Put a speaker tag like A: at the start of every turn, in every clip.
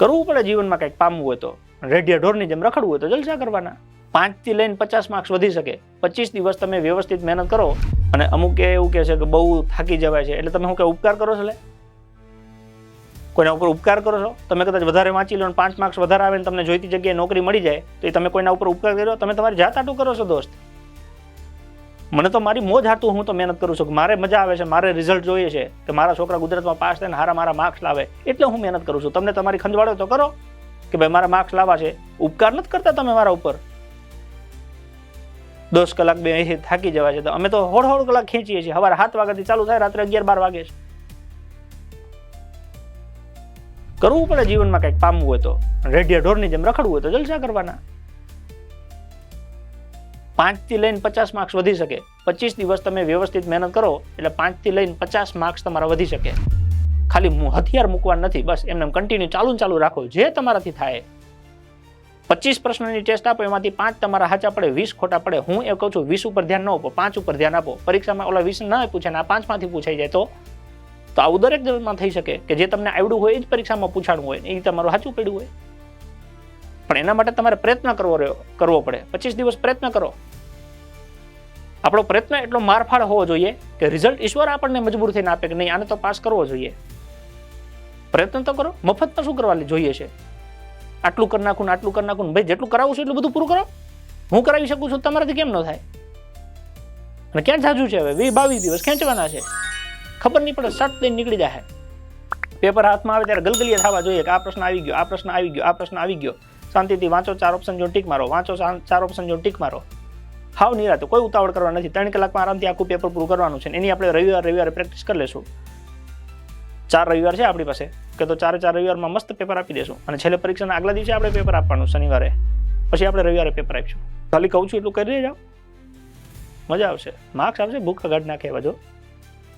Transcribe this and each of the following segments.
A: કરવું પડે જીવનમાં કંઈક પામવું હોય તો. રેડિયા ઢોરની જેમ રખડવું હોય તો જલસા કરવાના. પાંચથી લઈને પચાસ માર્ક્સ વધી શકે. પચીસ દિવસ તમે વ્યવસ્થિત મહેનત કરો અને અમુક એવું કહે છે કે બહુ થાકી જવાય છે. એટલે તમે શું કે ઉપકાર કરો છો લે? કોઈના ઉપર ઉપકાર કરો છો? તમે કદાચ વધારે વાંચી લો પાંચ માર્ક્સ વધારે આવે ને તમને જોઈતી જગ્યાએ નોકરી મળી જાય, તો એ તમે કોઈના ઉપર ઉપકાર કર્યો? તમે તમારી જાત આટું કરો છો દોસ્ત. મને તો મારી મોજ હાટું હું તો મહેનત કરું છું. કે મારે મજા આવે છે, મારે રિઝલ્ટ જોઈએ છે કે મારા છોકરા ગુજરાતમાં પાસ થઈને હારા મારા માર્ક્સ લાવે, એટલે હું મહેનત કરું છું. તમને તમારી ખંજવાળો તો કરો કે ભાઈ મારા માર્ક્સ લાવવા છે. ઉપકાર નથી કરતા તમે મારા ઉપર. દસ કલાક બે અહીંથી થાકી જવા છે. તો અમે તો હોળ હોળ કલાક ખેંચીએ છીએ. સવારે સાત વાગ્યાથી ચાલુ થાય, રાત્રે અગિયાર બાર વાગે છે. કરવું પડે જીવનમાં કંઈક પામવું હોય તો. રેડિયા ઢોરની જેમ રખડવું હોય તો જલસા કરવાના. પાંચથી લઈને પચાસ માર્ક્સ વધી શકે. પચીસ દિવસ તમે વ્યવસ્થિત મહેનત કરો એટલે પાંચથી લઈને પચાસ માર્ક્સ તમારા વધી શકે. ખાલી હથિયાર મૂકવાનું નથી, બસ એમને કન્ટિન્યુ ચાલુ ચાલુ રાખો. જે તમારાથી થાય. પચીસ પ્રશ્નની ટેસ્ટ આપો, એમાંથી પાંચ તમારા સાચા પડે, વીસ ખોટા પડે. હું એ કહું છું, વીસ ઉપર ધ્યાન ન આપો, પાંચ ઉપર ધ્યાન આપો. પરીક્ષામાં ઓલા વીસ ના પૂછે ને આ પાંચમાંથી પૂછાઈ જાય તો? તો આવું દરેક જગ્યામાં થઈ શકે કે જે તમને આવડ્યું હોય એ જ પરીક્ષામાં પૂછાણું હોય એ તમારું સાચું પડ્યું હોય. પણ એના માટે તમારે પ્રયત્ન કરવો રહ્યો, કરવો પડે. પચીસ દિવસ પ્રયત્ન કરો. આપણો પ્રયત્ન એટલો મારફાળ હોવો જોઈએ કે રિઝલ્ટ ઈશ્વર આપણને મજબૂર થઈને આપે કે નહીં, આને તો પાસ કરવો જોઈએ. પ્રયત્ન તો કરો મફતમાં શું કરવા જોઈએ છે? આટલું કરી નાખું ને આટલું કરી નાખું ને ભાઈ, જેટલું કરાવું છું એટલું બધું પૂરું કરો. હું કરાવી શકું છું તમારાથી કેમ ન થાય? અને ક્યાં જાજુ છે હવે? વીસ બાવીસ દિવસ ખેંચવાના છે. ખબર નહીં પડે, સટ દઈને નીકળી જાય પેપર હાથમાં આવે ત્યારે ગલગલિયા થવા જોઈએ કે આ પ્રશ્ન આવી ગયો, આ પ્રશ્ન આવી ગયો, આ પ્રશ્ન આવી ગયો. શાંતિથી વાંચો, ચાર ઓપ્શન જો ટીક મારો, વાંચો ચાર ઓપ્શન જો ટીક મારો. હાવ નિરાતે કોઈ ઉતાવળ કરવા નથી. ત્રણ કલાકમાં આરામથી આખું પેપર પૂરું કરવાનું છે એની આપણે રવિવાર રવિવારે પ્રેક્ટિસ કરી લેશું. ચાર રવિવાર છે આપણી પાસે. કે તો ચારે ચાર રવિવારમાં મસ્ત પેપર આપી દેશું. અને છેલ્લે પરીક્ષાના આગલા દિવસે આપણે પેપર આપવાનું શનિવારે. પછી આપણે રવિવારે પેપર આપીશું. ખાલી કહું છું એટલું કરી જાઓ મજા આવશે. માર્ક્સ આવશે ભૂખા ગાઢ નાખે એવા જો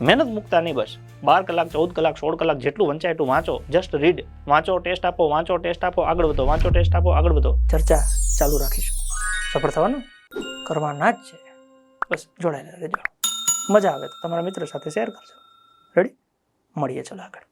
A: મહેનત મૂકતા નહીં બસ. બાર કલાક ચૌદ કલાક સોળ કલાક જેટલું વંચાય એટલું વાંચો. જસ્ટ રીડ વાંચો ટેસ્ટ આપો વાંચો ટેસ્ટ આપો આગળ વધો. વાંચો ટેસ્ટ આપો આગળ વધો. ચર્ચા ચાલુ રાખીશું. સફળ થવાનું? કરવાના જ છે. બસ જોડાયેલા રહેજો. મજા આવે તો તમારા મિત્રો સાથે શેર કરજો. રેડી મળીએ ચલો આગળ.